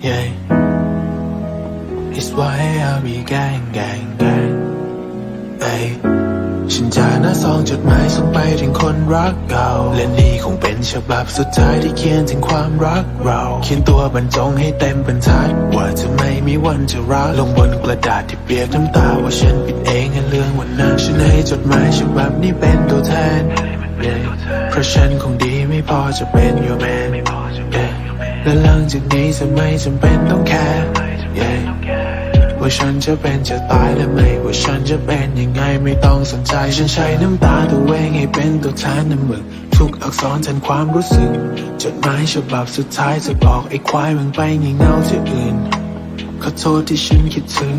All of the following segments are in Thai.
yeah It's why I'll be gang gang gang เอ้ยฉันจะหน้าซองจดหมายส่งไปถึงคนรักเก่า และนี่คงเป็นฉบับสุดท้ายที่เขียนถึงความรักเรา เขียนตัวบรรจงให้เต็มบรรทัด ว่าจะไม่มีวันจะรัก ลงบนกระดาษที่เปียกน้ำตาว่าฉันผิดเองในเรื่องวันนั้น ฉันให้จดหมายฉบับนี้เป็นตัวแทน Yeah เพราะฉันคงดีไม่พอจะเป็น your man Yeah และหลังจากนี้จะไม่จำเป็นต้องแคร์ Yeah ว่าฉันจะเป็นจะตายและไม่ ว่าฉันจะเป็นยังไงไม่ต้องสนใจ ฉันใช้น้ำตาตัวเองให้เป็นตัวแทนน้ำมึกทุกอักษรแทนความรู้สึก จดหมายฉบับสุดท้ายจะบอกไอ้ควายมึงไปงี่เง่าที่อื่น ขอโทษที่ฉันคิดถึง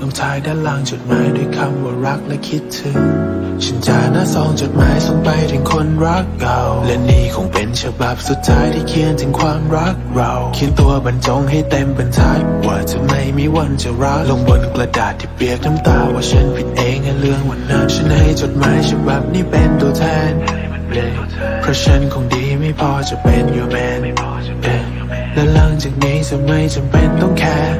ลงท้ายด้านล่างจดหมายด้วยคำว่ารักและคิดถึง ฉันจะหน้าซองจดหมายส่งไปถึงคนรักเก่า และนี่คงเป็นฉบับสุดท้ายที่เขียนถึงความรักเรา เขียนตัวบรรจงให้เต็มบรรทัด ว่าจะไม่มีวันจะรัก ลงบนกระดาษที่เปียกน้ำตา ว่าฉันผิดเองในเรื่องวันนั้นฉันให้จดหมายฉบับนี้เป็นตัวแทน เพราะฉันคงดีไม่พอจะเป็น your man และหลังจากนี้จะไม่จำเป็นต้องแคร์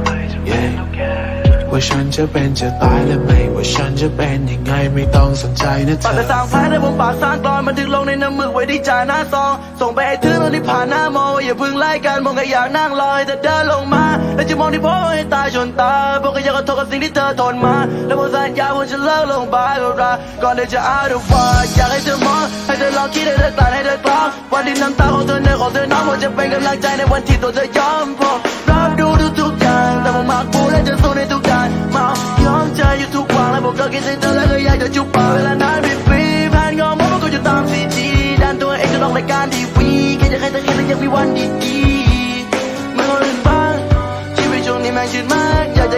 ว่าฉันจะเป็นจะตายและไม่ว่าฉันจะเป็นยังไงไม่ต้องสนใจนะเธอปากอแต่สร้างแพ้ได้ผมปากสร้างกรอนบันทึกลงในน้ำมือไว้ที่จ่าหน้าซอง ส่งไปให้ถึงตอนที่ผ่านหน้ามออย่าเพึ่งไล่กันมองแค่อยากนั่งรอให้เธอเดินลงมาแล้วจะมองที่พ่อให้ตายชนตายพวกก็อยากขอโทษกับสิ่งที่เธอทนมา แล้วผมสัญญาว่าจะเลิกลงบายกับรักก่อนที่จะอาดูฟ้าอยากให้เธอมองให้เธอลองคิดให้เธอกลั่นให้เธอกลองวันที่น้ำตาของเธอเนื้อของเธอน้องผมจะเป็นกำลังใจในวันที่ตัวเธอยอมพอ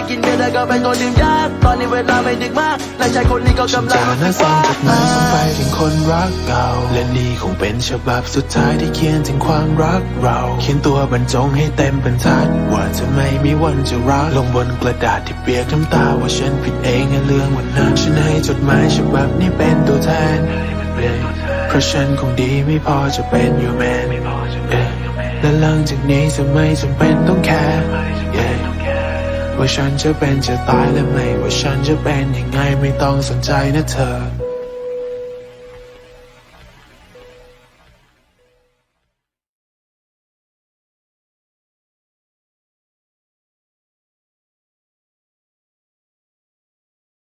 กอยากจะกินเบียร์แต่ก็เป็นคนดื่มยาก ตอนนี้เวลาไม่ดึกมากและชายคนนี้ก็ฉันกำลังจะรู้หสึน้ากซอว่างจดหมายส่งไปถึงคนรักเก่าและนี่คงเป็นฉบับสุดท้ายที่เขียนถึงความรักเรา เขียนตัวบรรจงให้เต็มบรรทัด ว่าจะไม่มีวันจะรัก ลงบนกระดาษที่เปียกน้ำตาว่าฉันผิดเองในเรื่องวันนั้นฉันให้จดหมายฉบับนี้เป็นตัวแทน เพราะฉันคงดีไม่พอจะเป็น your man Yeah และหลังจากนี้จะไม่จำเป็นต้องแคร์ Yeah ว่าฉันจะเป็นจะตายและไม่ ว่าฉันจะเป็นยังไงไม่ต้องสนใจนะเธอ